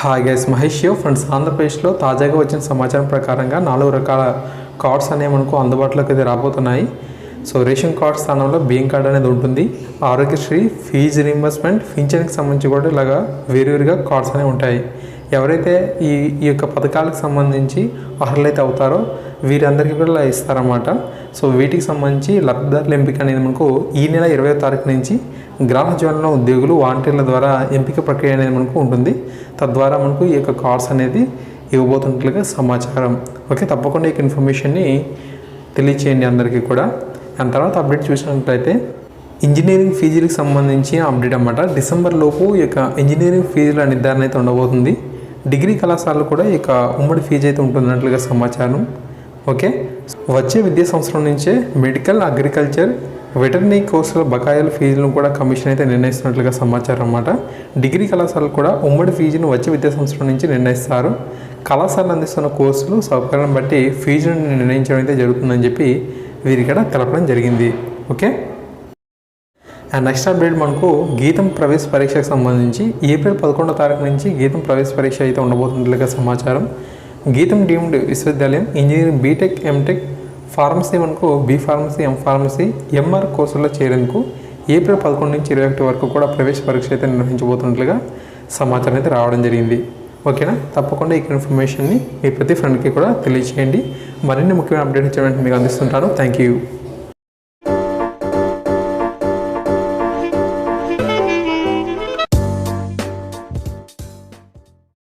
Hi guys Mahesh యో friends ఆంధ్రప్రదేశ్లో తాజాగా వచ్చిన సమాచారం ప్రకారంగా నాలుగు రకాల కార్డ్స్ అనేవి మనకు అందుబాటులోకి అయితే రాబోతున్నాయి. సో రేషన్ కార్డ్ స్థానంలో బియ్యం కార్డ్ అనేది ఉంటుంది. ఆరోగ్యశ్రీ ఫీజు రీంబర్స్మెంట్ పింఛన్కి సంబంధించి కూడా ఇలాగా వేరువేరుగా కార్డ్స్ అనేవి ఉంటాయి. ఎవరైతే ఈ ఈ యొక్క పథకాలకు సంబంధించి అర్హులైతే అవుతారో వీరందరికీ కూడా ఇస్తారన్నమాట. సో వీటికి సంబంధించి లబ్ధిదారుల ఎంపిక అనేది మనకు ఈ నెల ఇరవై తారీఖు నుంచి గ్రామ జీవన ఉద్యోగులు వాలంటీర్ల ద్వారా ఎంపిక ప్రక్రియ అనేది మనకు ఉంటుంది. తద్వారా మనకు ఈ యొక్క కార్డ్స్ అనేది ఇవ్వబోతున్నట్లుగా సమాచారం. ఓకే తప్పకుండా ఈ యొక్క ఇన్ఫర్మేషన్ని తెలియచేయండి అందరికీ కూడా. దాని తర్వాత అప్డేట్ చూసినట్లయితే ఇంజనీరింగ్ ఫీజులకు సంబంధించి అప్డేట్ అన్నమాట. డిసెంబర్ లోపు ఈ యొక్క ఇంజనీరింగ్ ఫీజుల నిర్ధారణ అయితే ఉండబోతుంది. డిగ్రీ కళాశాలలు కూడా ఈ యొక్క ఉమ్మడి ఫీజు అయితే ఉంటున్నట్లుగా సమాచారం. ఓకే? వచ్చే విద్యా సంవత్సరం నుంచే మెడికల్ అగ్రికల్చర్ వెటర్నరీ కోర్సుల బకాయిల ఫీజులను కూడా కమిషన్ అయితే నిర్ణయిస్తున్నట్లుగా సమాచారం అన్నమాట. డిగ్రీ కళాశాలలు కూడా ఉమ్మడి ఫీజును వచ్చే విద్యా సంవత్సరం నుంచి నిర్ణయిస్తారు. కళాశాలలు అందిస్తున్న కోర్సులు సౌకర్యం బట్టి ఫీజును నిర్ణయించడం అయితే జరుగుతుందని చెప్పి వీరిక్కడ తెలపడం జరిగింది. ఓకే? అండ్ నెక్స్ట్ అప్డేట్ మనకు గీతం ప్రవేశ పరీక్షకు సంబంధించి ఏప్రిల్ పదకొండో తారీఖు నుంచి గీతం ప్రవేశ పరీక్ష అయితే ఉండబోతున్నట్లుగా సమాచారం. గీతం డీమ్డ్ విశ్వవిద్యాలయం ఇంజనీరింగ్ బీటెక్ ఎంటెక్ ఫార్మసీ మనకు B pharmacy M pharmacy MR కోర్సుల్లో చేరేందుకు ఏప్రిల్ పదకొండు నుంచి ఇరవై ఒకటి వరకు కూడా ప్రవేశ పరీక్ష అయితే నిర్వహించబోతున్నట్లుగా సమాచారం అయితే రావడం జరిగింది. ఓకేనా? తప్పకుండా ఈ ఇన్ఫర్మేషన్ని మీ ప్రతి ఫ్రెండ్కి కూడా తెలియచేయండి. మరిన్ని ముఖ్యమైన అప్డేట్ ఇచ్చే మీకు అందిస్తుంటాను. Thank you